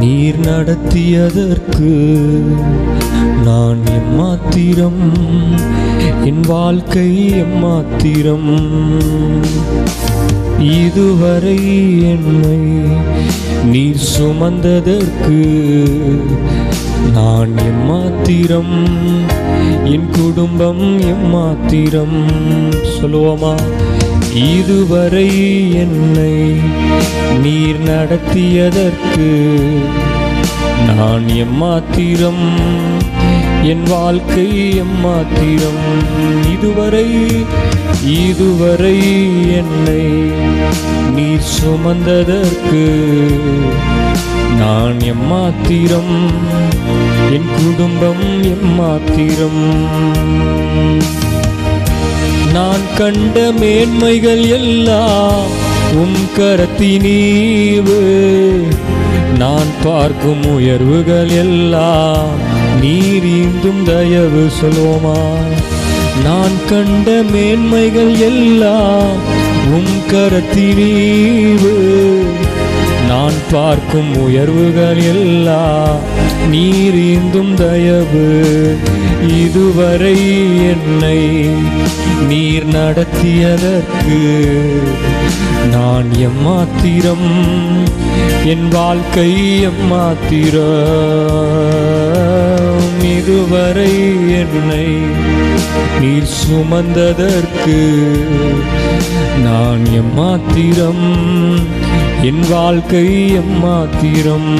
நீர் நடத்தியதற்கு நான் எம்மாத்திரம் என் வாழ்க்கை எம்மாத்திரம். இதுவரை என்னை நீர் சுமந்ததற்கு நான் எம்மாத்திரம் என் குடும்பம் எம்மாத்திரம். சொல்லுவோமா? இதுவரை என்னை நீர் நடத்தியதற்கு நான் எம்மாத்திரம் என் வாழ்க்கை எம்மாத்திரம் இதுவரை இதுவரை என்னை நீர் சுமந்ததற்கு நான் எம்மாத்திரம் என் குடும்பம் எம்மாத்திரம் நான் கண்ட மேன்மைகள் எல்லாம் உம் கரத்தினீவு. நான் பார்க்கும் உயர்வுகள் எல்லாம் நீரீந்தும் தயவு சொல்வோமா? நான் கண்ட மேன்மைகள் எல்லாம் உம் கரத்தினீவு. நான் பார்க்கும் உயர்வுகள் எல்லாம் நீரீந்தும் தயவு. இதுவரை என்னை நீர் நடத்தியதற்கு நான் எம்மாத்திரம் என் வாழ்க்கை எம்மாத்திரம். இதுவரை என்னை நீர் சுமந்ததற்கு நான் எம்மாத்திரம் என் வாழ்க்கை எம்மாத்திரம்.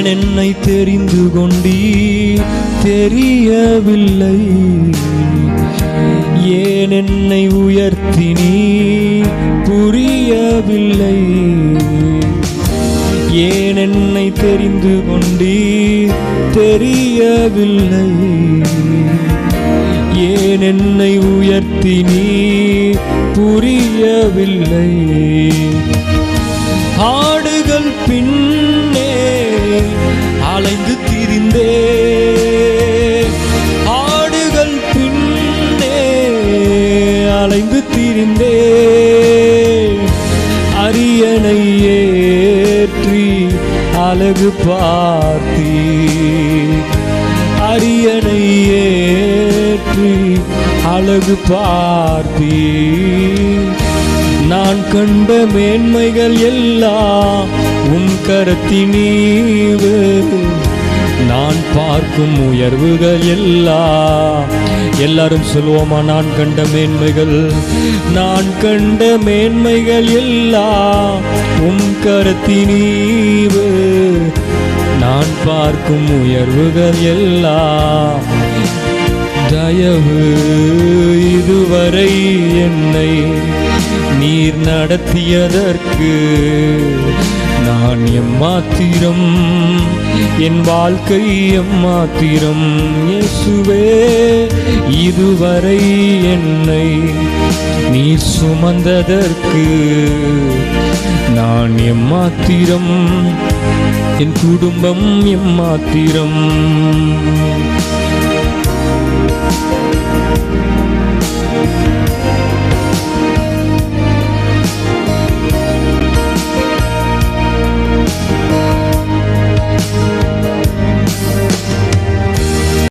ஏன் என்னை தெரிந்து கொண்டீ தெரியவில்லை. ஏன் என்னை உயர்த்தினீ புரியவில்லை. ஏன் என்னை தெரிந்து கொண்டீ தெரியவில்லை. ஏன் என்னை உயர்த்தினீ புரியவில்லை. ஆடுகள் பின் அலைந்து திரிந்தே ஆடுகள் பின்னே அலைந்து திரிந்தே அரியணை ஏற்றி அழகு பார்த்தி அரியணை ஏற்றி அழகு பார்த்தி நான் கண்ட மேன்மைகள் எல்லாம் உம் கரத்தினீவு. நான் பார்க்கும் உயர்வுகள் எல்லாம். எல்லாரும் சொல்லுவோமா நான் கண்ட மேன்மைகள் நான் கண்ட மேன்மைகள் எல்லாம் உம் கரத்தினீவு. நான் பார்க்கும் உயர்வுகள் எல்லாம். தயவு இதுவரை என்னை நீர் நடத்தியதற்கு நான் எம்மாத்திரம் என் வாழ்க்கை எம்மாத்திரம் இயேசுவே இதுவரை என்னை நீர் சுமந்ததற்கு நான் எம்மாத்திரம் என் குடும்பம் எம்மாத்திரம்